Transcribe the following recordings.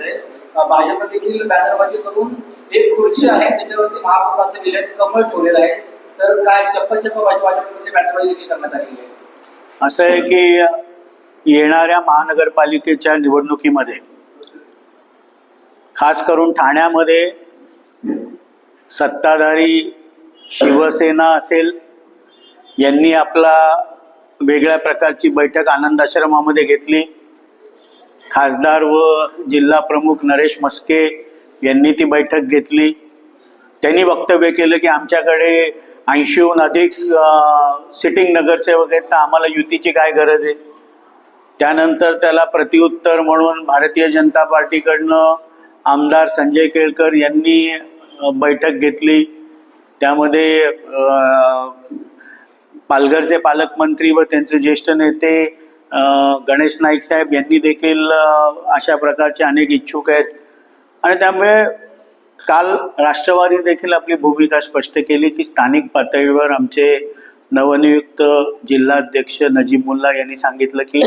मिळतंय भाजप देखील बॅनरबाजी करून एक खुर्ची आहे त्याच्यावरती महापौर असं लिहिलंय कमळ ठेवलेलं आहे. तर काय चप्पल चप्पल भाजप भाजपमध्ये बॅनरबाजी देखील करण्यात आलेली आहे? असं आहे की येणाऱ्या महानगरपालिकेच्या निवडणुकीमध्ये खास करून ठाण्यामध्ये सत्ताधारी शिवसेना असेल यांनी आपला वेगळ्या प्रकारची बैठक आनंद आश्रमामध्ये घेतली. खासदार व जिल्हा प्रमुख नरेश मस्के यांनी ती बैठक घेतली. त्यांनी वक्तव्य केलं की आमच्याकडे ऐंशीहून अधिक सिटिंग नगरसेवक आहेत तर आम्हाला युतीची काय गरज आहे? त्यानंतर त्याला प्रतिउत्तर म्हणून भारतीय जनता पार्टीकडनं आमदार संजय केळकर यांनी बैठक घेतली. त्यामध्ये पालघरचे पालकमंत्री व त्यांचे ज्येष्ठ नेते गणेश नाईक साहेब यांनी देखील अशा प्रकारचे अनेक इच्छुक आहेत. आणि त्यामुळे काल राष्ट्रवादी देखील आपली भूमिका स्पष्ट केली की स्थानिक पातळीवर आमचे नवनियुक्त जिल्हाध्यक्ष नजीबुल्ला यांनी सांगितलं की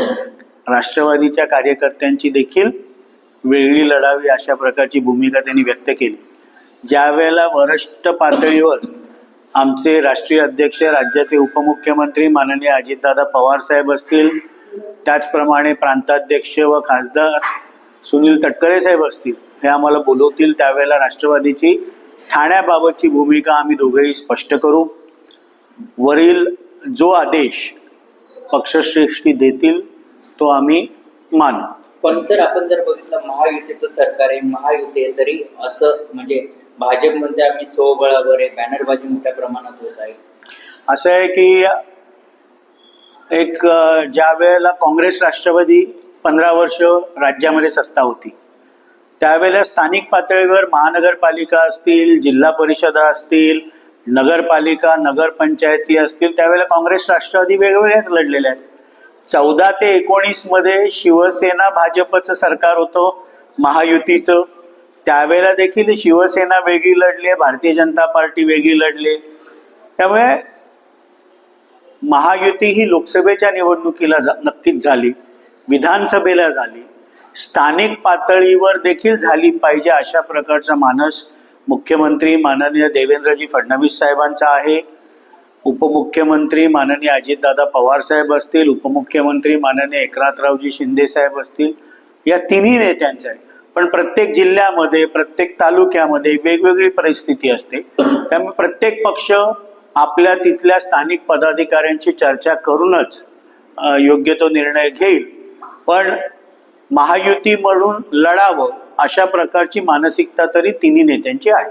राष्ट्रवादीच्या कार्यकर्त्यांची देखील वेगळी लढावी अशा प्रकारची भूमिका त्यांनी व्यक्त केली. ज्यावेळेला वरिष्ठ पातळीवर आमचे राष्ट्रीय अध्यक्ष राज्याचे उपमुख्यमंत्री माननीय अजितदादा पवार साहेब असतील त्याचप्रमाणे प्रांताध्यक्ष व खासदार सुनील तटकरे साहेब असतील हे आम्हाला बोलवतील. त्यावेळेला राष्ट्रवादीची ठाण्याबाबतची भूमिका आम्ही दोघेही स्पष्ट करू. वरील जो आदेश पक्षश्रेष्ठी देतील तो आम्ही मानू. पण सर आपण जर बघितलं महायुतीचं सरकार आहे महायुती आहे तरी असं म्हणजे भाजप म्हणते आम्ही स्वबळावर आहे बॅनरबाजी मोठ्या प्रमाणात होत आहे. असं आहे की एक ज्या वेळेला काँग्रेस राष्ट्रवादी पंधरा वर्ष राज्यामध्ये सत्ता होती त्यावेळेला स्थानिक पातळीवर महानगरपालिका असतील जिल्हा परिषदा असतील नगरपालिका नगरपंचायती असतील त्यावेळेला काँग्रेस राष्ट्रवादी वेगवेगळ्याच लढलेल्या आहेत. चौदा ते एकोणीसमध्ये शिवसेना भाजपचं सरकार होतं महायुतीचं. त्यावेळेला देखील शिवसेना वेगळी लढली भारतीय जनता पार्टी वेगळी लढली त्यामुळे महायुती ही लोकसभेच्या निवडणुकीला नक्कीच झाली. विधानसभेला झाली. स्थानिक पातळीवर देखील झाली पाहिजे अशा प्रकारचा मानस मुख्यमंत्री माननीय देवेंद्रजी फडणवीस साहेबांचा आहे. उपमुख्यमंत्री माननीय अजितदादा पवार साहेब असतील उपमुख्यमंत्री माननीय एकनाथरावजी शिंदे साहेब असतील या तिन्ही नेत्यांचा आहे. पण प्रत्येक जिल्ह्यामध्ये प्रत्येक तालुक्यामध्ये वेगवेगळी परिस्थिती असते. त्यामुळे प्रत्येक पक्ष आपल्या तिथल्या स्थानिक पदाधिकाऱ्यांची चर्चा करूनच योग्य तो निर्णय घेईल. पण महायुती म्हणून लढावं अशा प्रकारची मानसिकता तरी तिन्ही नेत्यांची आहे.